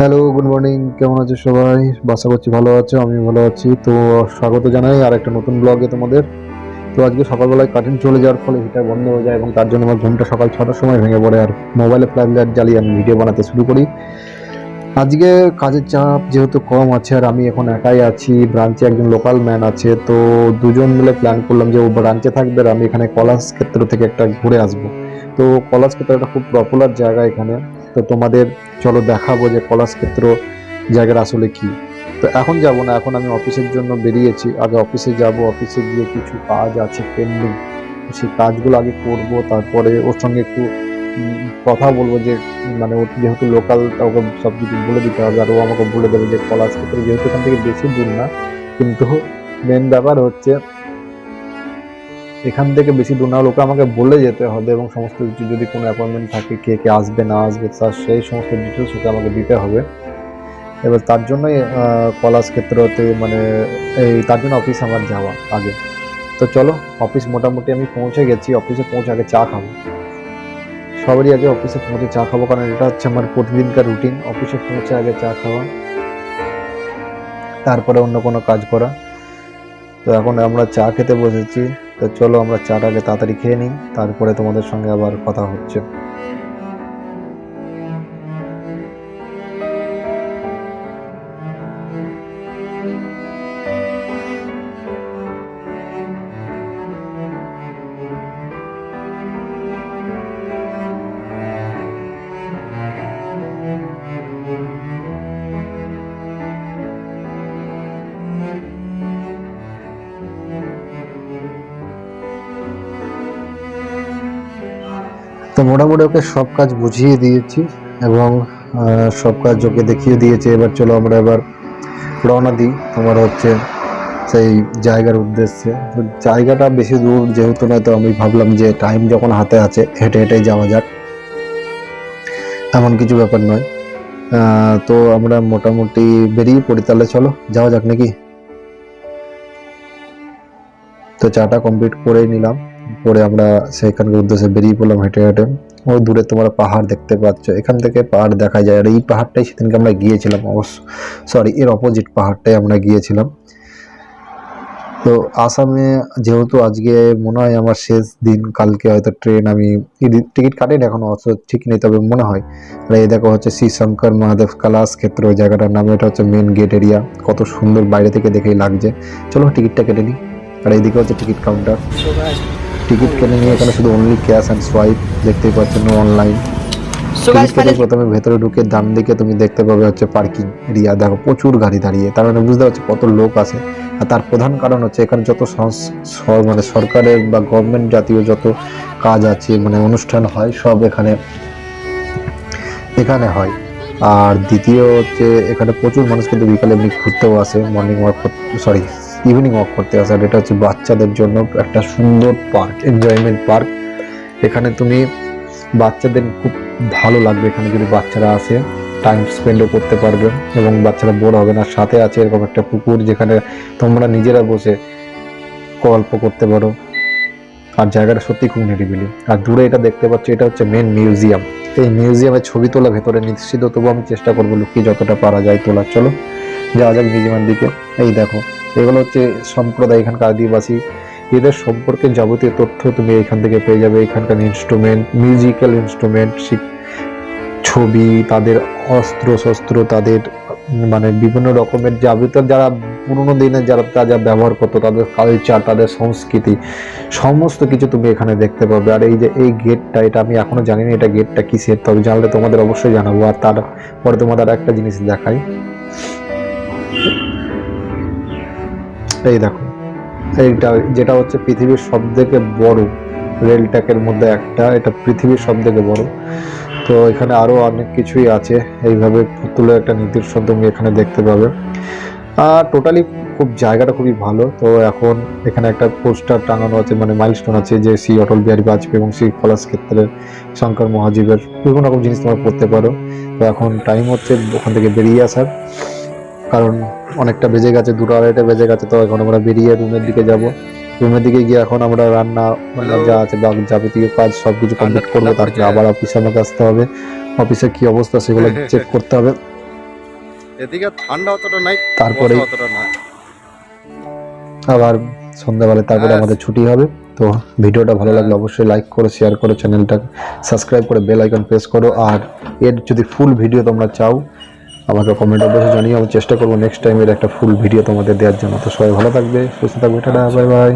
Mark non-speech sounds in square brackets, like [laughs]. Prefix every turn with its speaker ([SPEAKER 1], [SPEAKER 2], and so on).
[SPEAKER 1] Hello good morning কেমন আছো সবাই? বাসা করছি ভালো আছো আমি ভালো আছি। তো স্বাগত জানাই আর একটা নতুন ব্লগে তোমাদের। তো আজকে সকালবেলায় কারেন্ট চলে যাওয়ার ফলে হিটার বন্ধ হয়ে যায় এবং তার জন্য আমার ঘুমটা সকাল ছটার সময় ভেঙে পড়ে আর মোবাইলে ফ্ল্যাশ লাইট জ্বালিয়ে আমি ভিডিও বানাতে শুরু করি। আজকে কাজের চাপ যেহেতু কম আছে আর আমি এখন একাই আছি ব্রাঞ্চে একজন লোকাল ম্যান আছে, তো দুজন মিলে প্ল্যান করলাম যে ও ব্রাঞ্চে থাকবে আর আমি এখানে কলাস ক্ষেত্র থেকে একটা ঘুরে আসব। তো কলাস ক্ষেত্র একটা খুব পপুলার জায়গা এখানে। তো তোমাদের, চলো দেখাবো যে কলাস ক্ষেত্র জায়গার আসলে কি। তো এখন যাব না, এখন আমি অফিসের জন্য বেরিয়েছি। আগে অফিসে যাব, অফিসে গিয়ে কিছু কাজ আছে পেন্ডিং সেই কাজগুলো আগে করব, তারপরে ওর সঙ্গে একটু কথা বলব যে মানে ও যেহেতু লোকাল ওকে সব কিছু বলে দিতে হবে। আর ও আমাকে বলে দেবে যে কলাস ক্ষেত্রে যেহেতু এখান থেকে বেশি দূর না, কিন্তু মেন ব্যাপার হচ্ছে এখান থেকে বেশি দূর না হলে ওকে আমাকে বলে যেতে হবে এবং সমস্ত কিছু, যদি কোনো অ্যাপয়েন্টমেন্ট থাকে, কে কে আসবে, না আসবে, তার সেই সমস্ত ডিটেলস ওকে আমাকে দিতে হবে। এবার তার জন্যই কলাস ক্ষেত্রতে মানে এই তার জন্য অফিস আমার যাওয়া আগে। তো চলো অফিস মোটামুটি আমি পৌঁছে গেছি অফিসে পৌঁছে আগে চা খাব। সবারই আগে অফিসে পৌঁছে চা খাব, কারণ এটা হচ্ছে আমার প্রতিদিনকার রুটিন অফিসে পৌঁছে আগে চা খাওয়া, তারপরে অন্য কোনো কাজ করা। তো এখন আমরা চা খেতে বসেছি। তো চলো আমরা চাটাকে তাড়াতাড়ি খেয়ে নিই তারপরে তোমাদের সঙ্গে আবার কথা হচ্ছে। তো মোটামুটি ওকে সব কাজ বুঝিয়ে দিয়েছি এবং সব কাজ ওকে দেখিয়ে দিয়েছে। এবার চলো আমরা এবার রওনা দিই। তোমার হচ্ছে সেই জায়গার উদ্দেশ্যে। তো জায়গাটা বেশি দূর যেহেতু নয়, তো আমি ভাবলাম যে টাইম যখন হাতে আছে, হেঁটে হেঁটে যাওয়া যাক। এমন কিছু ব্যাপার নয়। তো আমরা মোটামুটি বেরিয়ে পড়ি, তাহলে চলো যাওয়া যাক নাকি? তো চাটা কমপ্লিট করেই নিলাম। পরে আমরা সেখানকার উদ্দেশ্যে বেরিয়ে পড়লাম হেঁটে হেঁটে। ও দূরে তোমরা পাহাড় দেখতে পাচ্ছ। এখান থেকে পাহাড় দেখা যায়। আর এই পাহাড়টাই সেদিনকে আমরা গিয়েছিলাম অবশ্য সরি এর অপোজিট পাহাড়টাই আমরা গিয়েছিলাম। তো আসামে যেহেতু আজকে মনে হয় আমার শেষ দিন, কালকে হয়তো ট্রেন আমি টিকিট কাটেনি এখনও অত ঠিক নেই তবে মনে হয়। আর এই দেখো হচ্ছে শ্রী শঙ্কর মহাদেব কালাস ক্ষেত্র জায়গাটার নাম, এটা হচ্ছে মেন গেট এরিয়া কত সুন্দর বাইরে থেকে দেখেই লাগছে। চলো টিকিটটা কেটে নিই। আর এইদিকে হচ্ছে টিকিট কাউন্টার টিকিট কেটে নিয়ে এখানে শুধু অনলি ক্যাশ অ্যান্ড সোয়াইপ দেখতেই পাচ্ছেন অনলাইন প্রথমে ভেতরে ঢুকে ডান দিকে তুমি দেখতে পাবে হচ্ছে পার্কিং এরিয়া দেখো প্রচুর গাড়ি দাঁড়িয়ে। তার মানে বুঝতে পারছ কত লোক আছে। আর তার প্রধান কারণ হচ্ছে এখানে যত মানে সরকারের বা গভর্নমেন্ট জাতীয় যত কাজ আছে মানে অনুষ্ঠান হয় সব এখানে এখানে হয়। আর দ্বিতীয় হচ্ছে এখানে প্রচুর মানুষ কিন্তু বিকালে এমনি ঘুরতেও আসে। Morning walk sorry evening walk করতে আসে। আর এটা হচ্ছে বাচ্চাদের জন্য একটা সুন্দর পার্ক এনজয়মেন্ট পার্ক এখানে তুমি বাচ্চাদের খুব ভালো লাগবে। এখানে যদি বাচ্চারা আসে টাইম স্পেন্ডও করতে পারবে এবং বাচ্চারা বোর হবে না। সাথে আছে এরকম একটা পুকুর যেখানে তোমরা নিজেরা বসে গল্প করতে পারো। আর জায়গাটা সত্যি খুব নিরিবিলি। আর দূরে এটা দেখতে পাচ্ছ, এটা হচ্ছে মেন মিউজিয়াম এই মিউজিয়ামে ছবি তোলা ভেতরে নিশ্চিত তবু আমি চেষ্টা করব লুকিয়ে যতটা পারা যায় তোলা চলো, যাওয়া যাক মিউজিয়ামের দিকে। এই দেখো এগুলো হচ্ছে সম্প্রদায় এখানকার আদিবাসী। এদের সম্পর্কে যাবতীয় তথ্য তুমি এখান থেকে পেয়ে যাবে। এখানকার ইনস্ট্রুমেন্ট মিউজিক্যাল ইনস্ট্রুমেন্ট ছবি, তাদের অস্ত্র শস্ত্র, তাদের মানে বিভিন্ন রকমের যাবতীয় যারা পুরোনো দিনে যারা তা যা ব্যবহার করতো, তাদের কালচার তাদের সংস্কৃতি, সমস্ত কিছু তুমি এখানে দেখতে পাবে। আর এই যে, এই গেটটা এটা আমি এখনও জানি না এটা গেটটা কিসের, তবে জানলে তোমাদের অবশ্যই জানাব। আর তারপরে তোমাদের একটা জিনিস দেখাই। এই দেখো, এইটা যেটা হচ্ছে পৃথিবীর সব থেকে বড় রেল ট্র্যাকের মধ্যে একটা, এটা পৃথিবীর সব থেকে বড়। তো এখানে আরও অনেক কিছুই আছে, এইভাবে পুতুলের একটা নিদর্শন তুমি এখানে দেখতে পাবে। আর টোটালি খুব জায়গাটা খুবই ভালো। তো এখন এখানে একটা পোস্টার টাঙানো আছে মানে মাইলস্টোন আছে যে শ্রী অটল বিহারী বাজপেয়ী এবং শ্রী কলাস ক্ষেত্রের শঙ্কর মহাজীবের বিভিন্ন রকম জিনিস তোমরা পড়তে পারো। তো এখন টাইম হচ্ছে ওখান থেকে বেরিয়ে আসার। কারণ অনেকটা বেজে গেছে দুটো আড়াইটা বেজে গেছে তো এখন আমরা বেরিয়ে রুমের দিকে যাব। রুমের দিকে গিয়ে এখন আমরা রান্না বান্না যা আছে বা যাবতীয় কাজ সব কিছু কমপ্লিট করব। তারপরে আবার অফিসে আমাকে আসতে হবে। অফিসে কি অবস্থা সেগুলো [laughs] চেক করতে হবে।
[SPEAKER 2] এদিকে ঠান্ডা অতটা নাই
[SPEAKER 1] তারপরে আবার সন্ধ্যাবেলা তারপরে। আমাদের ছুটি হবে। তো ভিডিওটা ভালো লাগলে অবশ্যই লাইক করো শেয়ার করো চ্যানেলটা সাবস্ক্রাইব করে বেল আইকন প্রেস করো। আর এর যদি ফুল ভিডিও তোমরা চাও আমাকে কমেন্ট অবশ্যই জানিয়ে আমি চেষ্টা করব নেক্সট টাইমের একটা ফুল ভিডিও তোমাদের দেওয়ার জন্য। তো সবাই ভালো থাকবে সুস্থ থাকবে টাটা বাই বাই